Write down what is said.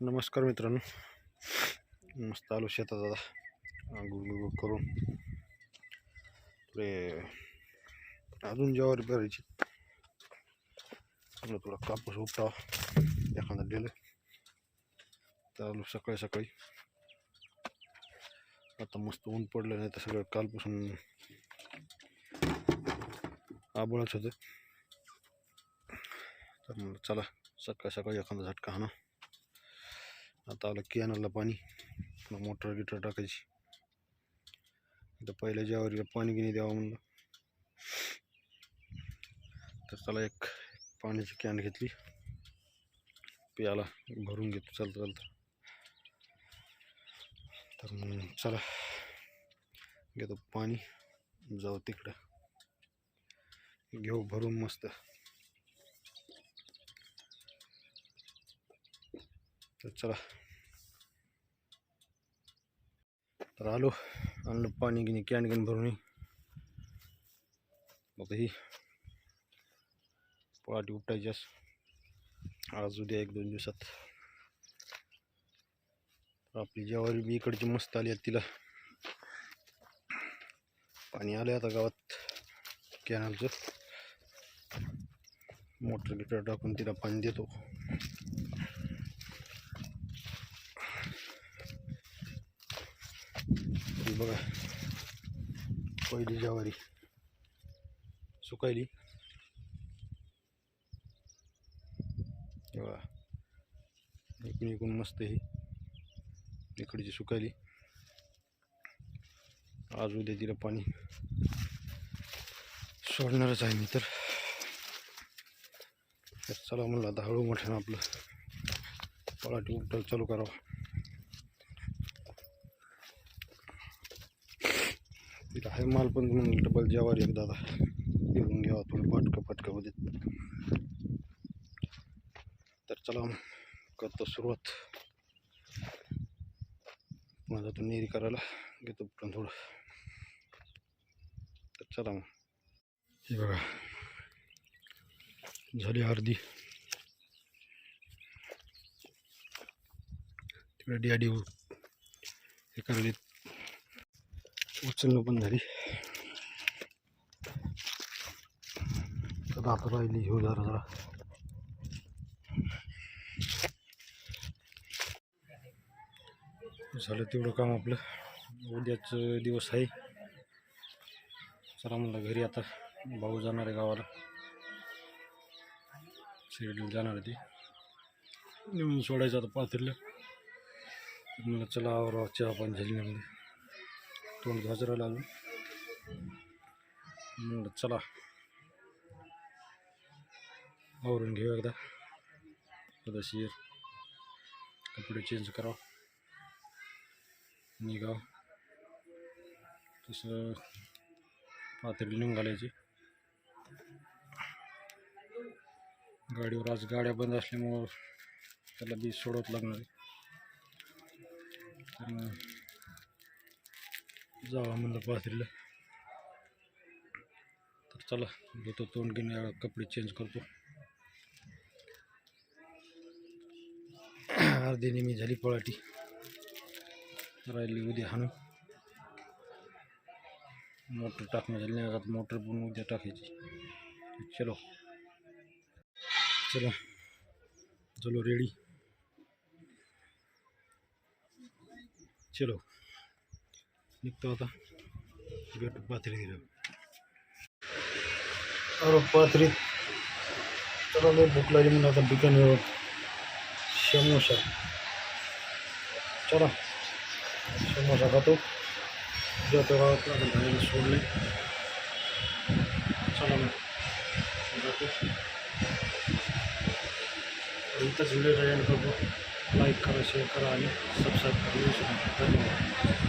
नमस्कार मित्रांनो. मस्त आलो शेतात आता. गुळगुळ करून. पुढे अजून ज्वारी पेरायची म्हणलं थोडा कापूस उपटा एखादा दिलं. तर आलो सकाळी सकाळी. आता मस्त ऊन पडलं नाही तर सगळं कालपासून आबळच होतं. तर म्हणलं चला सकाळी सकाळी एखादा झटका हाणा. आता आलं कॅनलला पाणी. मोटर गिटर टाकायची. तर पहिल्या ज्यावरीला पाणी गिनी द्यावं म्हणलं. तर चला एक पाण्याची कॅन घेतली. प्याला भरून घेतो. चालतं चालतं तर मग चला. घेतो पाणी. जाऊ तिकडं. घेऊ भरून मस्त. तर चला. तर आलो आणलं पाणी गिनी कॅन गिन भरून. आता ही पहाटी उपटायची अस आज उद्या एक दोन दिवसात. आपली ज्वारी बी इकडची मस्त आली आहेत तिला. पाणी आलं आता गावात कॅनलचं. मोटर गिटर टाकून तिला पाणी देतो. बघा. पहिली ज्वारी. सुकायली. हे बघा. एकूण मस्त ही इकडची सुकायली. आज उद्या तिला पाणी सोडणारच आहे मी तर. चला म्हणलं आता हळू मोठ्यानं आपलं पळाटी उपटायला चालू करावं. तिथं आहे माल पण म्हणून डबल जेवार एकदा दादा. पिऊन घ्यावा थोडं पाटकं पाटकं होते तर चला करतो सुरुवात. माझा तो नेरी करायला घेतो पण थोडं. तर चला मग. हे बघा. झाली अर्धी. तिकडे डियाडी हे करायला उचलणं पण झाली. तर आता राहिली घेऊ जरा जरा. झालं तेवढं काम आपलं. उद्याच दिवस आहे. चला म्हणलं घरी आता भाऊ जाणार आहे गावाला. शिर्डीला जाणार आहे ती. नेऊन सोडायचं आता पाथरीला. म्हणलं चला आवरा चहा पण झाली नाही म्हणजे तोंड गाजराला लागून म्हणलं चला आवरून घेऊ एकदा. पदशीर कपडे चेंज करावं. निघाव. तसं पातळी नेऊन घालायची गाडीवर आज गाड्या बंद असल्यामुळं त्याला बी सोडवत लागणार आहे. तर जावा म्हणलं पाथरीला. तर चला घेतो तोंड घेऊन कपडे चेंज करतो. अर्धी नेहमी झाली पळाटी. राहिली उद्या हाणू मोटर टाकणं झाली नाही आता मोटर पण उद्या टाकायची. चलो. चला. चलो रेडी चलो. निघतो आता. भेट पाथरी दिलं अरे पाथरीत चला भूक लागली म्हणून आता बिकानेर समोसा. चला. समोसा खातो. जातो गावात आता घरी सोडले. चला मग. इथंच व्हिडिओ एंड करतो. लाईक करा शेअर करा आणि सबस्क्राईब करा. धन्यवाद.